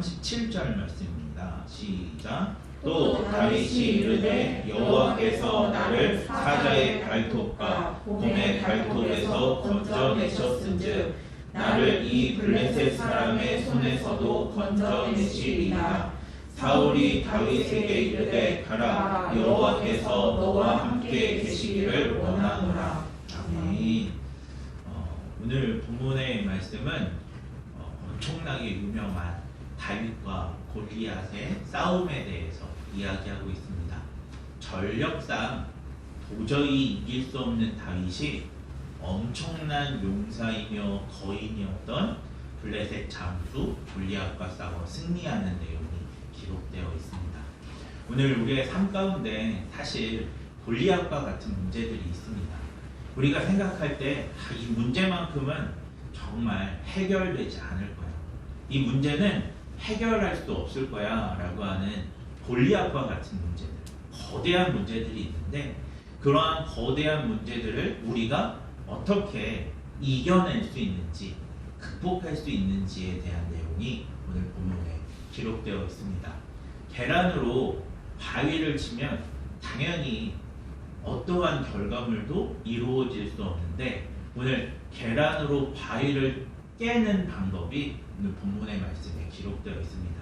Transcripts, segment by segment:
37절 말씀입니다. 시작. 또 다윗이 이르되 여호와께서 나를 사자의 발톱과 곰의 발톱에서 건져내셨은즉 나를 이 블레셋 사람의 손에서도 건져내시리라. 사울이 다윗에게 이르되 가라 여호와께서 너와 함께 계시기를 원하노라. 아멘. 어, 오늘 본문의 말씀은 어, 엄청나게 유명한 다윗과 골리앗의 싸움에 대해서 이야기하고 있습니다. 전력상 도저히 이길 수 없는 다윗이 엄청난 용사이며 거인이었던 블레셋 장수 골리앗과 싸워 승리하는 내용이 기록되어 있습니다. 오늘 우리의 삶 가운데 사실 골리앗과 같은 문제들이 있습니다. 우리가 생각할 때 이 문제만큼은 정말 해결되지 않을 거야. 이 문제는 해결할 수 없을 거야 라고 하는 골리앗과 같은 문제들, 거대한 문제들이 있는데 그러한 거대한 문제들을 우리가 어떻게 이겨낼 수 있는지 극복할 수 있는지에 대한 내용이 오늘 본문에 기록되어 있습니다. 계란으로 바위를 치면 당연히 어떠한 결과물도 이루어질 수 없는데 오늘 계란으로 바위를 깨는 방법이 오늘 본문의 말씀에 기록되어 있습니다.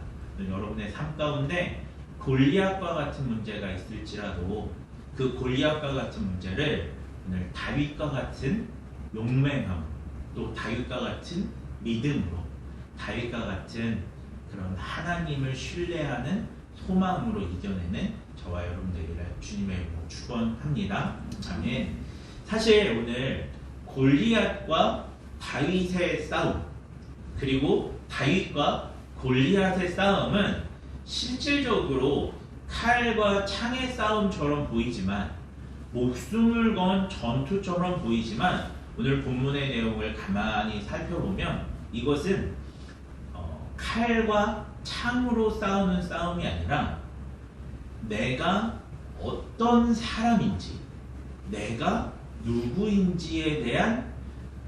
여러분의 삶 가운데 골리앗과 같은 문제가 있을지라도 그 골리앗과 같은 문제를 오늘 다윗과 같은 용맹함 또 다윗과 같은 믿음으로 다윗과 같은 그런 하나님을 신뢰하는 소망으로 이겨내는 저와 여러분들이를 주님의 이름으로 축원합니다. 아멘. 사실 오늘 골리앗과 다윗의 싸움 그리고 다윗과 골리앗의 싸움은 실질적으로 칼과 창의 싸움처럼 보이지만 목숨을 건 전투처럼 보이지만 오늘 본문의 내용을 가만히 살펴보면 이것은 어, 칼과 창으로 싸우는 싸움이 아니라 내가 어떤 사람인지 내가 누구인지에 대한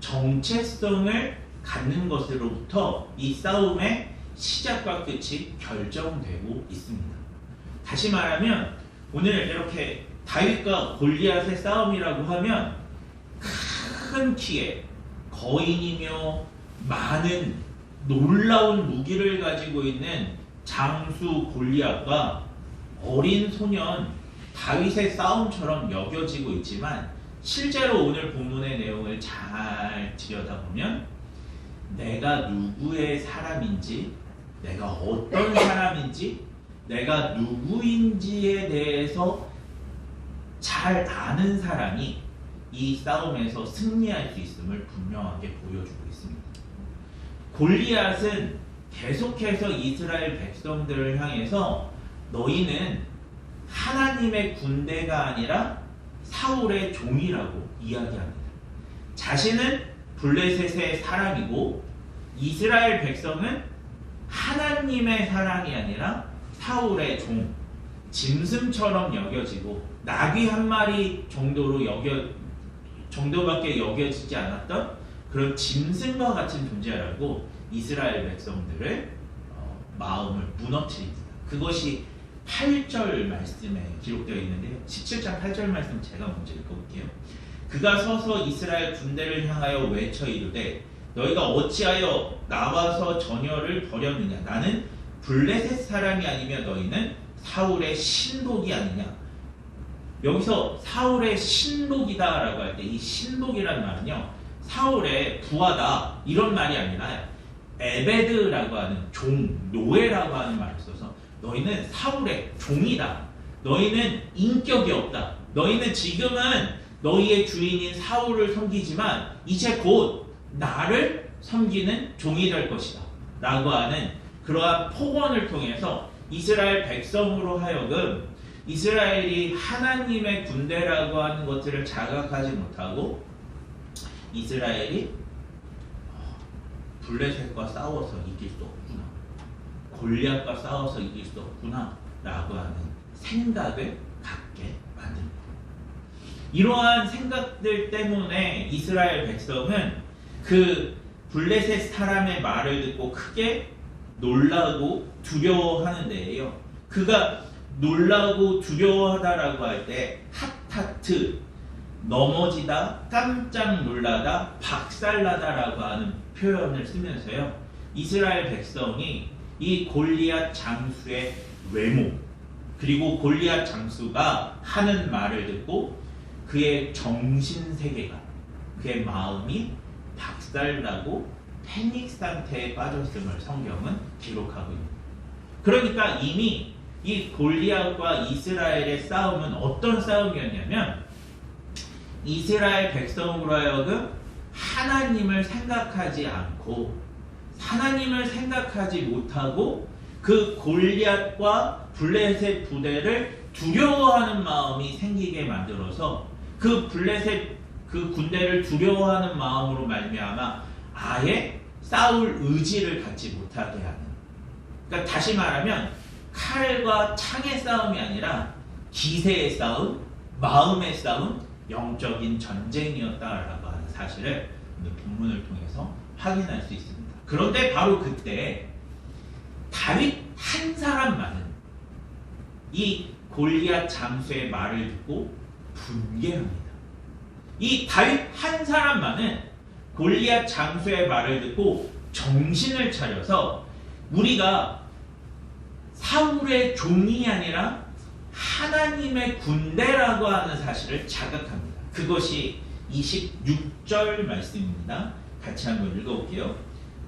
정체성을 갖는 것으로부터 이 싸움의 시작과 끝이 결정되고 있습니다. 다시 말하면 오늘 이렇게 다윗과 골리앗의 싸움이라고 하면 큰 키에 거인이며 많은 놀라운 무기를 가지고 있는 장수 골리앗과 어린 소년 다윗의 싸움처럼 여겨지고 있지만 실제로 오늘 본문의 내용을 잘 들여다보면 내가 누구의 사람인지 내가 어떤 사람인지 내가 누구인지에 대해서 잘 아는 사람이 이 싸움에서 승리할 수 있음을 분명하게 보여주고 있습니다. 골리앗은 계속해서 이스라엘 백성들을 향해서 너희는 하나님의 군대가 아니라 사울의 종이라고 이야기합니다. 자신은 블레셋의 사람이고 이스라엘 백성은 하나님의 사람이 아니라 사울의 종, 짐승처럼 여겨지고 나귀 한 마리 정도로 여겨 정도밖에 여겨지지 않았던 그런 짐승과 같은 존재라고 이스라엘 백성들을 어, 마음을 무너뜨립니다. 그것이 8절 말씀에 기록되어 있는데요. 17장 8절 말씀 제가 먼저 읽어볼게요. 그가 서서 이스라엘 군대를 향하여 외쳐 이르되 너희가 어찌하여 나와서 전열을 벌였느냐? 나는 블레셋 사람이 아니며 너희는 사울의 신복이 아니냐? 여기서 사울의 신복이다라고 할 때 이 신복이라는 말은요 사울의 부하다 이런 말이 아니라 에베드라고 하는 종 노예라고 하는 말을 써서 너희는 사울의 종이다. 너희는 인격이 없다. 너희는 지금은 너희의 주인인 사울을 섬기지만 이제 곧 나를 섬기는 종이 될 것이다 라고 하는 그러한 폭언을 통해서 이스라엘 백성으로 하여금 이스라엘이 하나님의 군대라고 하는 것들을 자각하지 못하고 이스라엘이 블레셋과 싸워서 이길 수 없구나. 골리앗과 싸워서 이길 수 없구나. 라고 하는 생각을. 이러한 생각들 때문에 이스라엘 백성은 그 블레셋 사람의 말을 듣고 크게 놀라고 두려워하는 데예요. 그가 놀라고 두려워하다라고 할 때 핫하트 넘어지다 깜짝 놀라다 박살나다라고 하는 표현을 쓰면서요. 이스라엘 백성이 이 골리앗 장수의 외모 그리고 골리앗 장수가 하는 말을 듣고 그의 정신 세계가 그의 마음이 박살나고 패닉 상태에 빠졌음을 성경은 기록하고 있습니다. 그러니까 이미 이 골리앗과 이스라엘의 싸움은 어떤 싸움이었냐면 이스라엘 백성으로 하여금 하나님을 생각하지 않고 하나님을 생각하지 못하고 그 골리앗과 블레셋 부대를 두려워하는 마음이 생기게 만들어서 그 블레셋 그 군대를 두려워하는 마음으로 말미암아 아예 싸울 의지를 갖지 못하게 하는. 그러니까 다시 말하면 칼과 창의 싸움이 아니라 기세의 싸움, 마음의 싸움, 영적인 전쟁이었다라고 하는 사실을 오늘 본문을 통해서 확인할 수 있습니다. 그런데 바로 그때 다윗 한 사람만은 이 골리앗 장수의 말을 듣고 분개합니다. 이 다윗 한 사람만은 골리앗 장수의 말을 듣고 정신을 차려서 우리가 사울의 종이 아니라 하나님의 군대라고 하는 사실을 자각합니다. 그것이 26절 말씀입니다. 같이 한번 읽어볼게요.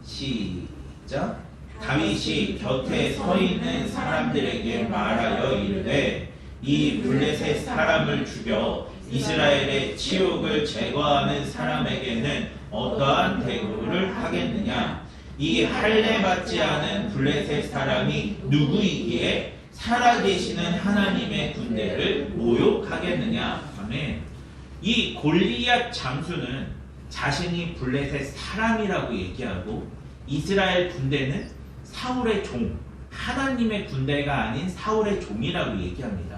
시작. 다윗이 곁에 서 있는 사람들에게 말하여 이르되 이 블레셋 사람을 죽여 이스라엘의 치욕을 제거하는 사람에게는 어떠한 대우를 하겠느냐? 이 할례 받지 않은 블레셋 사람이 누구이기에 살아계시는 하나님의 군대를 모욕하겠느냐? 아멘. 이 골리앗 장수는 자신이 블레셋 사람이라고 얘기하고 이스라엘 군대는 사울의 종, 하나님의 군대가 아닌 사울의 종이라고 얘기합니다.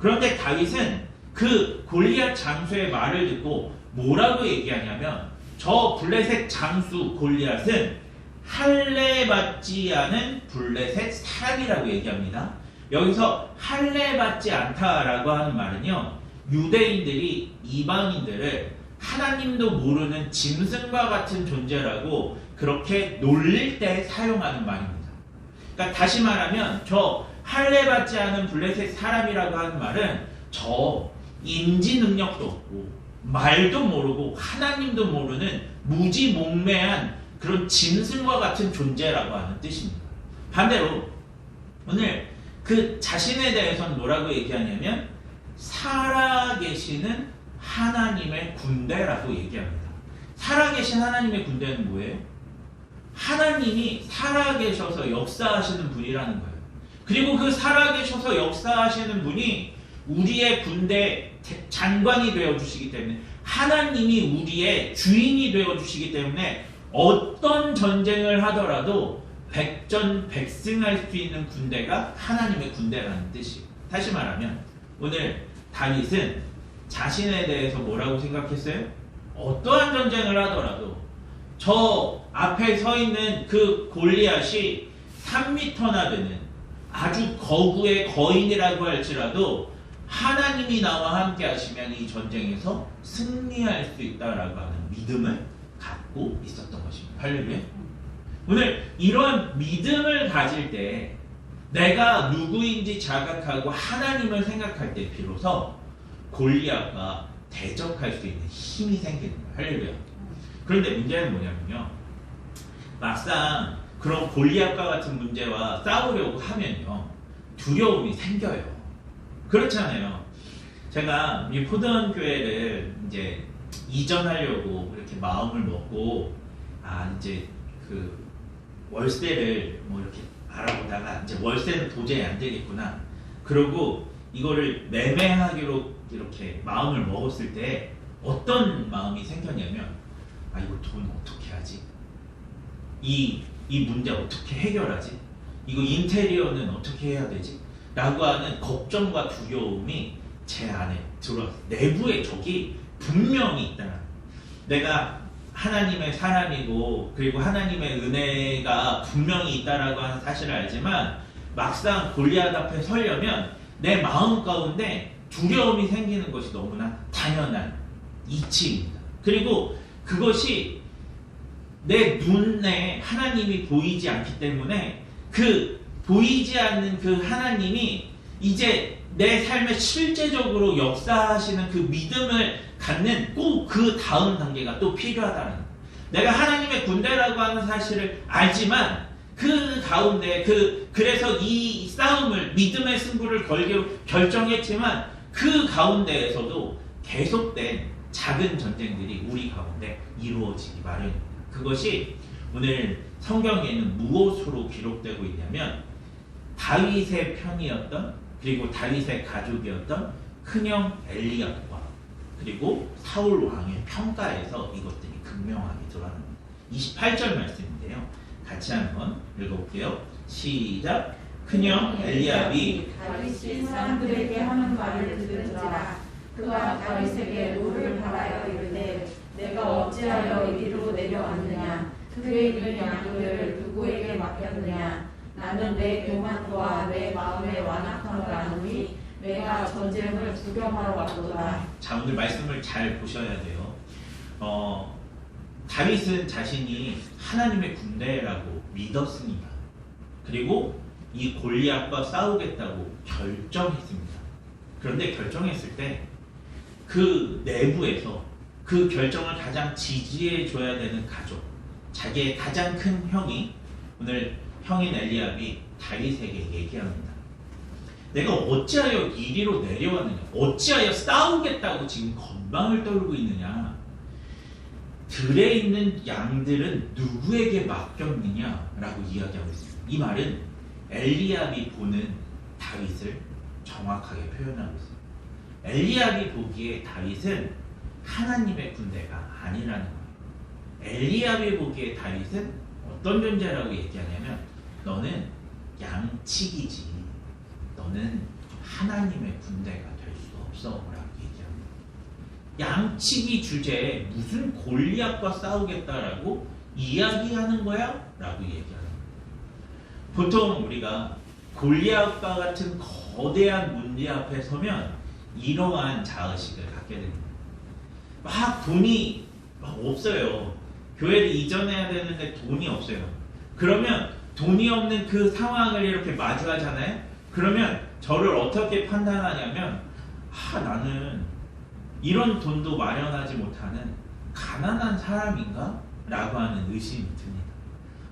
그런데 다윗은 그 골리앗 장수의 말을 듣고 뭐라고 얘기하냐면 저 블레셋 장수 골리앗은 할례 받지 않은 블레셋 사람이라고 얘기합니다. 여기서 할례 받지 않다라고 하는 말은요. 유대인들이 이방인들을 하나님도 모르는 짐승과 같은 존재라고 그렇게 놀릴 때 사용하는 말입니다. 그러니까 다시 말하면 저 할례 받지 않은 블레셋 사람이라고 하는 말은 저 인지 능력도 없고 말도 모르고 하나님도 모르는 무지몽매한 그런 짐승과 같은 존재라고 하는 뜻입니다. 반대로 오늘 그 자신에 대해서는 뭐라고 얘기하냐면 살아계시는 하나님의 군대라고 얘기합니다. 살아계신 하나님의 군대는 뭐예요? 하나님이 살아계셔서 역사하시는 분이라는 거예요. 그리고 그 살아계셔서 역사하시는 분이 우리의 군대 장관이 되어 주시기 때문에 하나님이 우리의 주인이 되어 주시기 때문에 어떤 전쟁을 하더라도 백전백승할 수 있는 군대가 하나님의 군대라는 뜻이에요. 다시 말하면 오늘 다윗은 자신에 대해서 뭐라고 생각했어요? 어떠한 전쟁을 하더라도 저 앞에 서 있는 그 골리앗이 3미터나 되는 아주 거구의 거인이라고 할지라도 하나님이 나와 함께 하시면 이 전쟁에서 승리할 수 있다라고 하는 믿음을 갖고 있었던 것입니다. 할렐루야. 오늘 이러한 믿음을 가질 때 내가 누구인지 자각하고 하나님을 생각할 때 비로소 골리앗과 대적할 수 있는 힘이 생기는 거예요. 할렐루야. 그런데 문제는 뭐냐면요. 막상 그런 골리앗과 같은 문제와 싸우려고 하면요. 두려움이 생겨요. 그렇잖아요. 제가 이 포던 교회를 이제 이전하려고 이렇게 마음을 먹고 아 이제 그 월세를 뭐 이렇게 알아보다가 이제 월세는 도저히 안 되겠구나. 그러고 이거를 매매하기로 이렇게 마음을 먹었을 때 어떤 마음이 생겼냐면 아 이거 돈 어떻게 하지? 이 이 문제 어떻게 해결하지? 이거 인테리어는 어떻게 해야 되지? 라고 하는 걱정과 두려움이 제 안에 들어 내부의 적이 분명히 있다. 내가 하나님의 사람이고 그리고 하나님의 은혜가 분명히 있다라고 하는 사실을 알지만 막상 골리앗 앞에 서려면 내 마음 가운데 두려움이 생기는 것이 너무나 당연한 이치입니다. 그리고 그것이 내 눈에 하나님이 보이지 않기 때문에 그 보이지 않는 그 하나님이 이제 내 삶에 실제적으로 역사하시는 그 믿음을 갖는 꼭 그 다음 단계가 또 필요하다는. 내가 하나님의 군대라고 하는 사실을 알지만 그 가운데 그 그래서 이 싸움을 믿음의 승부를 걸기로 결정했지만 그 가운데에서도 계속된 작은 전쟁들이 우리 가운데 이루어지기 마련입니다. 그것이 오늘 성경에는 무엇으로 기록되고 있냐면 다윗의 편이었던 그리고 다윗의 가족이었던 큰형 엘리압과 그리고 사울 왕의 평가에서 이것들이 극명하게 드러납니다. 28절 말씀인데요. 같이 한번 읽어볼게요. 시작. 큰형 엘리압이 다윗이 사람들에게 하는 말을 들은지라 그가 다윗에게 노를 바라여 이르되 내가 어찌하여 이리로 내려왔느냐 그의 있는 양들을 누구에게 맡겼느냐 나는 내 교만과 내 마음의 완악함을 아노니 내가 전쟁을 구경하러 왔도다 자 오늘 말씀을 잘 보셔야 돼요. 어, 다윗은 자신이 하나님의 군대라고 믿었습니다. 그리고 이 골리앗과 싸우겠다고 결정했습니다. 그런데 결정했을 때 그 내부에서 그 결정을 가장 지지해 줘야 되는 가족, 자기의 가장 큰 형이 오늘 형인 엘리압이 다윗에게 얘기합니다. 내가 어찌하여 이리로 내려왔느냐? 어찌하여 싸우겠다고 지금 건방을 떨고 있느냐? 들에 있는 양들은 누구에게 맡겼느냐? 라고 이야기하고 있습니다. 이 말은 엘리압이 보는 다윗을 정확하게 표현하고 있습니다. 엘리압이 보기에 다윗은 하나님의 군대가 아니라는 거예요. 엘리압이 보기에 다윗은 어떤 존재라고 얘기하냐면 너는 양치기지. 너는 하나님의 군대가 될 수 없어. 라고 얘기합니다. 양치기 주제에 무슨 골리앗과 싸우겠다라고 이야기하는 거야? 라고 거예요. 보통 우리가 골리앗과 같은 거대한 문제 앞에 서면 이러한 자의식을 갖게 됩니다. 막 돈이 막 없어요. 교회를 이전해야 되는데 돈이 없어요. 그러면 돈이 없는 그 상황을 이렇게 마주하잖아요. 그러면 저를 어떻게 판단하냐면 아 나는 이런 돈도 마련하지 못하는 가난한 사람인가? 라고 하는 의심이 듭니다.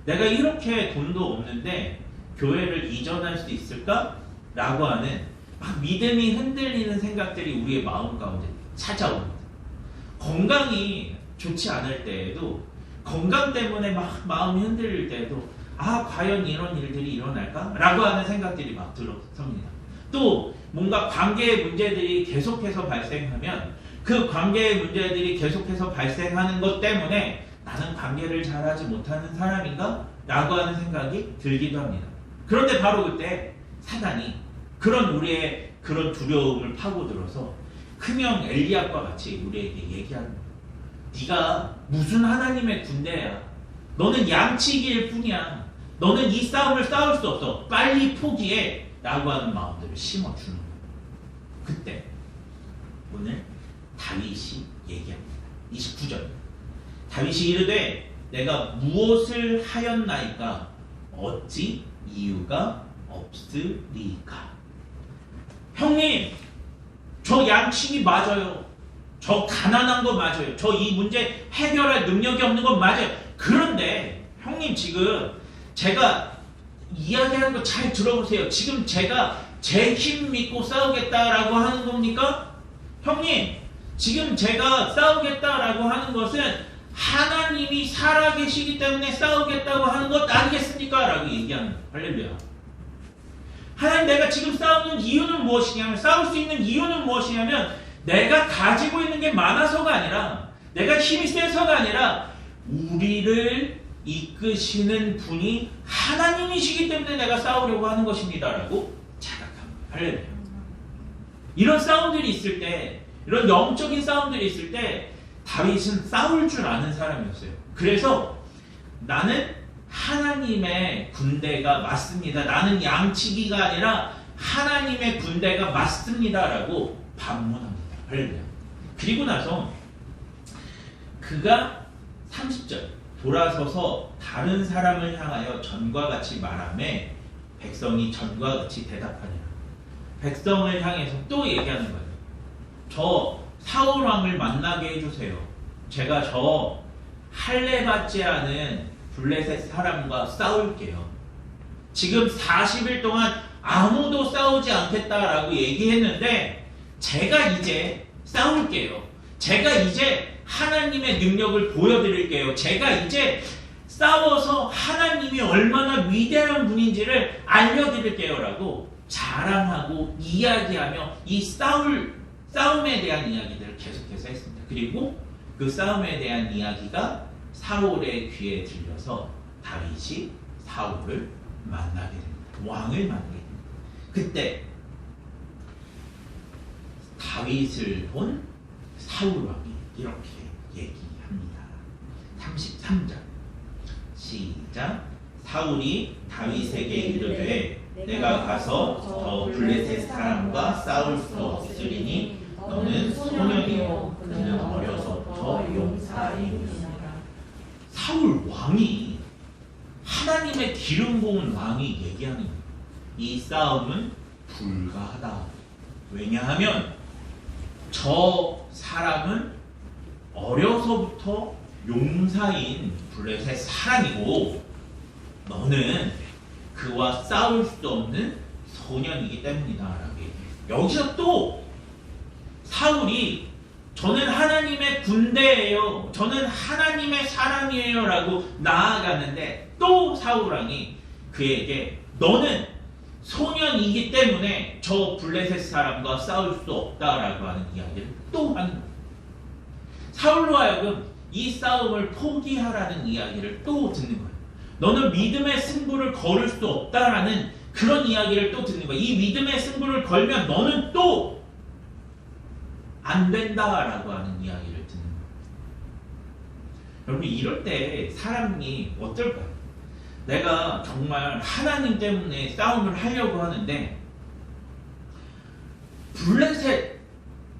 내가 이렇게 돈도 없는데 교회를 이전할 수 있을까? 라고 하는 막 믿음이 흔들리는 생각들이 우리의 마음 가운데 찾아옵니다. 건강이 좋지 않을 때에도 건강 때문에 막 마음이 흔들릴 때에도 아 과연 이런 일들이 일어날까? 라고 하는 생각들이 막 들어섭니다. 또 뭔가 관계의 문제들이 계속해서 발생하면 그 관계의 문제들이 계속해서 발생하는 것 때문에 나는 관계를 잘하지 못하는 사람인가? 라고 하는 생각이 들기도 합니다. 그런데 바로 그때 사단이 그런 우리의 그런 두려움을 파고들어서 큰형 엘리압과 같이 우리에게 얘기합니다. 네가 무슨 하나님의 군대야? 너는 양치기일 뿐이야. 너는 이 싸움을 싸울 수 없어. 빨리 포기해. 라고 하는 마음들을 심어주는 거예요. 그때 오늘 다윗이 얘기합니다. 29절. 다윗이 이르되 내가 무엇을 하였나이까 어찌 이유가 없으리까. 형님, 저 양치기 맞아요. 저 가난한 거 맞아요. 저 이 문제 해결할 능력이 없는 건 맞아요. 그런데 형님 지금 제가 이야기하는 거 잘 들어보세요. 지금 제가 제 힘 믿고 싸우겠다라고 하는 겁니까? 형님, 지금 제가 싸우겠다라고 하는 것은 하나님이 살아계시기 때문에 싸우겠다고 하는 것 아니겠습니까? 라고 얘기하는 거예요. 할렐루야. 하나님 내가 지금 싸우는 이유는 무엇이냐면 싸울 수 있는 이유는 무엇이냐면 내가 가지고 있는 게 많아서가 아니라 내가 힘이 세서가 아니라 우리를 이끄시는 분이 하나님이시기 때문에 내가 싸우려고 하는 것입니다라고 자각합니다. 할렐루야. 이런 싸움들이 있을 때 이런 영적인 싸움들이 있을 때 다윗은 싸울 줄 아는 사람이었어요. 그래서 나는 하나님의 군대가 맞습니다. 나는 양치기가 아니라 하나님의 군대가 맞습니다라고 반문합니다. 할렐루야. 그리고 나서 그가 30절 돌아서서 다른 사람을 향하여 전과 같이 말하매 백성이 전과 같이 대답하니라. 백성을 향해서 또 얘기하는 거예요. 저 사울 왕을 만나게 해주세요. 제가 저 할례 받지 않은 블레셋 사람과 싸울게요. 지금 40일 동안 아무도 싸우지 않겠다라고 얘기했는데 제가 이제 싸울게요. 제가 이제 하나님의 능력을 보여드릴게요. 제가 이제 싸워서 하나님이 얼마나 위대한 분인지를 알려드릴게요 라고 자랑하고 이야기하며 이 싸울 싸움에 대한 이야기들을 계속해서 했습니다. 그리고 그 싸움에 대한 이야기가 사울의 귀에 들려서 다윗이 사울을 만나게 됩니다. 왕을 만나게 됩니다. 그때 다윗을 본 사울 왕이 이렇게 얘기합니다. 33절 시작 사울이 다윗에게 이르되 내가 가서 저 블레셋 사람과 싸울 수 없으리니 너는 소년이요 그는 어려서부터 용사이니라 사울 왕이 하나님의 기름 부은 왕이 얘기하는. 이 싸움은 불가하다. 왜냐하면 저 사람은 어려서부터 용사인 블레셋 사람이고 너는 그와 싸울 수 없는 소년이기 얘기해요. 여기서 또 사울이 저는 하나님의 군대예요. 저는 하나님의 사람이에요 라고 나아가는데 또 사울 왕이 그에게 너는 소년이기 때문에 저 블레셋 사람과 싸울 수 없다라고 하는 이야기를 또 하는 거예요. 사울로 하여금 이 싸움을 포기하라는 이야기를 또 듣는 거예요. 너는 믿음의 승부를 걸을 수 없다라는 그런 이야기를 또 듣는 거예요. 이 믿음의 승부를 걸면 너는 또 안 된다라고 하는 이야기를 듣는 거예요. 여러분 이럴 때 사람이 어떨까요? 내가 정말 하나님 때문에 싸움을 하려고 하는데 블레셋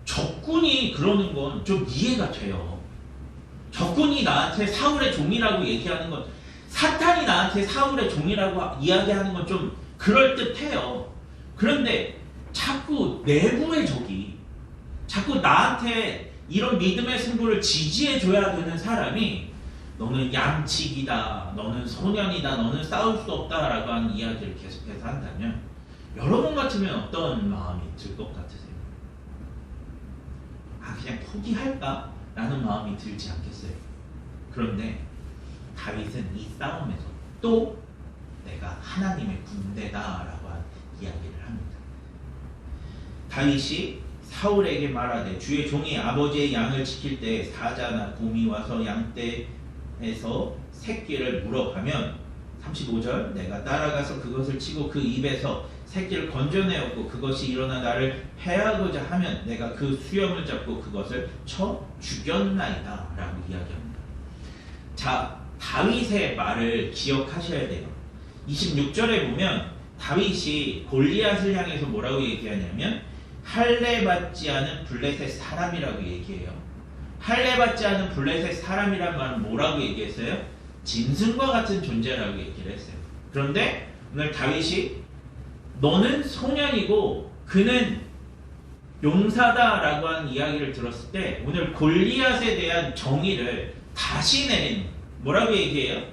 적군이 그러는 건 좀 이해가 돼요. 적군이 나한테 사울의 종이라고 얘기하는 건 사탄이 나한테 사울의 종이라고 이야기하는 건 좀 그럴듯해요. 그런데 자꾸 내부의 적이 자꾸 나한테 이런 믿음의 승부를 지지해 줘야 되는 사람이 너는 양치기다, 너는 소년이다, 너는 싸울 수 없다라고 하는 이야기를 계속해서 한다면 여러분 같으면 어떤 마음이 들 것 같으세요? 아 그냥 포기할까? 라는 마음이 들지 않겠어요? 그런데 다윗은 이 싸움에서 또 내가 하나님의 군대다라고 하는 이야기를 합니다. 다윗이 사울에게 말하되 주의 종이 아버지의 양을 지킬 때 사자나 곰이 와서 양떼에서 새끼를 물어가면 35절 내가 따라가서 그것을 치고 그 입에서 새끼를 건져내었고 그것이 일어나 나를 해하고자 하면 내가 그 수염을 잡고 그것을 쳐 죽였나이다 라고 이야기합니다. 자 다윗의 말을 기억하셔야 돼요. 26절에 보면 다윗이 골리앗을 향해서 뭐라고 얘기하냐면 할례 받지 않은 블레셋 사람이라고 얘기해요. 할례 받지 않은 블레셋 사람이란 말은 뭐라고 얘기했어요? 짐승과 같은 존재라고 얘기를 했어요. 그런데 오늘 다윗이 너는 소년이고 그는 용사다라고 하는 이야기를 들었을 때 오늘 골리앗에 대한 정의를 다시 내리는 뭐라고 얘기해요?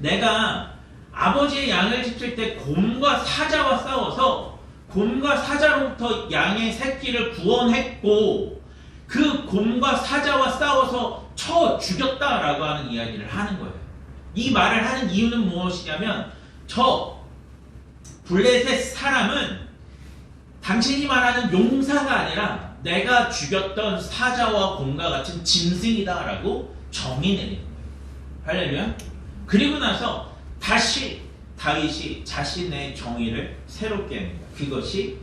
내가 아버지의 양을 지킬 때 곰과 사자와 싸워서 곰과 사자로부터 양의 새끼를 구원했고 그 곰과 사자와 싸워서 쳐 죽였다라고 하는 이야기를 하는 거예요. 이 말을 하는 이유는 무엇이냐면 저 블레셋 사람은 당신이 말하는 용사가 아니라 내가 죽였던 사자와 곰과 같은 짐승이다라고 정의 내리는 거예요. 할렐루야. 그리고 나서 다시 다윗이 자신의 정의를 새롭게. 그것이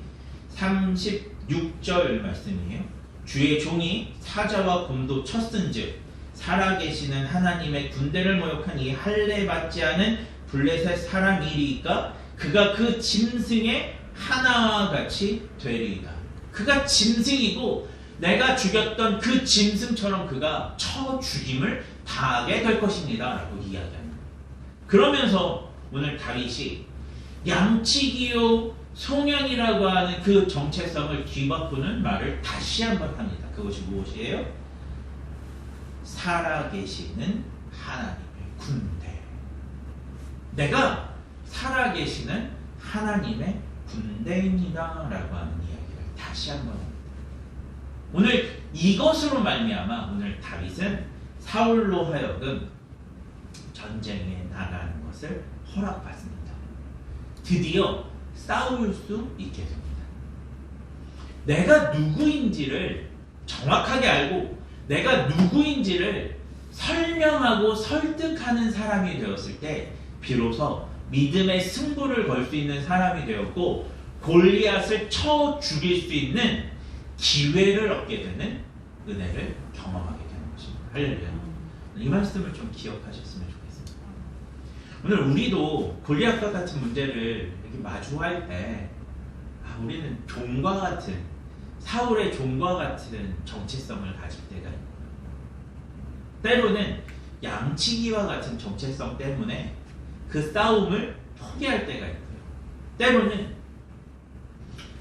36절 말씀이에요. 주의 종이 사자와 곰도 쳤은즉 살아계시는 하나님의 군대를 모욕한 이 할례 받지 않은 블레셋 사람이리까 그가 그 짐승의 하나와 같이 되리이다. 그가 짐승이고 내가 죽였던 그 짐승처럼 그가 쳐 죽임을 당하게 될 것입니다 라고 이야기합니다. 그러면서 오늘 다윗이 양치기요 송연이라고 하는 그 정체성을 뒤바꾸는 말을 다시 한번 합니다. 그것이 무엇이에요? 살아계시는 하나님의 군대. 내가 살아계시는 하나님의 군대입니다 라고 하는 이야기를 다시 한번 합니다. 오늘 이것으로 말미암아 오늘 다윗은 사울로 하여금 전쟁에 나가는 것을 허락받습니다. 드디어 싸울 수 있게 됩니다. 내가 누구인지를 정확하게 알고 내가 누구인지를 설명하고 설득하는 사람이 되었을 때 비로소 믿음의 승부를 걸 수 있는 사람이 되었고 골리앗을 쳐 죽일 수 있는 기회를 얻게 되는 은혜를 경험하게 되는 것입니다. 할렐루야. 이 말씀을 좀 기억하셨으면 좋겠습니다. 오늘 우리도 골리앗과 같은 문제를 이렇게 마주할 때 아, 우리는 종과 같은 사울의 종과 같은 정체성을 가질 때가 있고 때로는 양치기와 같은 정체성 때문에 그 싸움을 포기할 때가 있고요. 때로는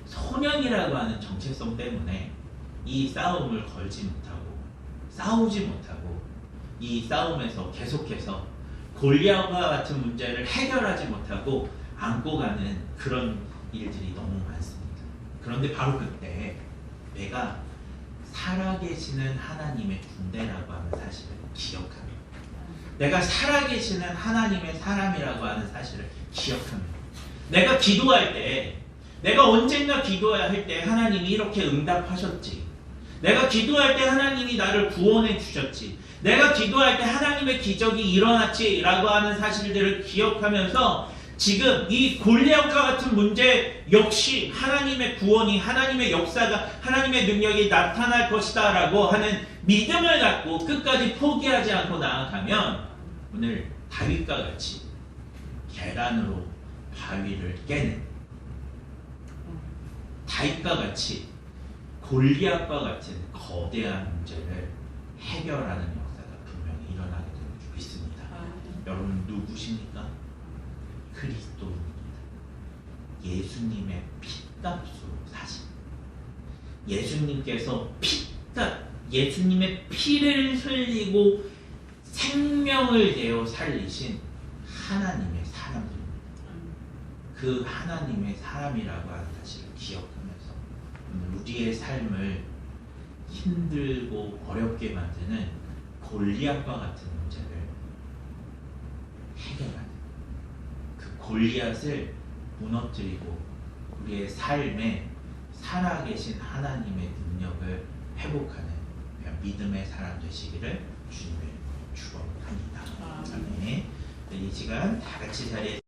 소년이라고 하는 정체성 때문에 이 싸움을 걸지 못하고 싸우지 못하고 이 싸움에서 계속해서 골리앗과 같은 문제를 해결하지 못하고 안고 가는 그런 일들이 너무 많습니다. 그런데 바로 그때 내가 살아계시는 하나님의 군대라고 하는 사실을 기억합니다. 내가 살아계시는 하나님의 사람이라고 하는 사실을 기억합니다. 내가 기도할 때, 내가 언젠가 기도할 때 하나님이 이렇게 응답하셨지. 내가 기도할 때 하나님이 나를 구원해 주셨지. 내가 기도할 때 하나님의 기적이 일어났지라고 하는 사실들을 기억하면서 지금 이 골리앗과 같은 문제 역시 하나님의 구원이 하나님의 역사가 하나님의 능력이 나타날 것이다라고 하는 믿음을 갖고 끝까지 포기하지 않고 나아가면 오늘 다윗과 같이 계란으로 바위를 깨는 다윗과 같이 골리앗과 같은 거대한 문제를 해결하는 역사가 분명히 일어나게 되는 줄 믿습니다. 여러분 누구십니까? 그리스도입니다. 예수님의 피값으로 사신 예수님께서 피값 예수님의 피를 흘리고 생명을 내어 살리신 하나님의 사람들입니다. 그 하나님의 사람이라고 하는 사실을 기억하면서 우리의 삶을 힘들고 어렵게 만드는 골리앗과 같은 문제를 해결하는 그 골리앗을 무너뜨리고 우리의 삶에 살아계신 하나님의 능력을 회복하는 믿음의 사람 되시기를 주님의 축원합니다. 아멘. 네, 이 시간 다 같이 자리에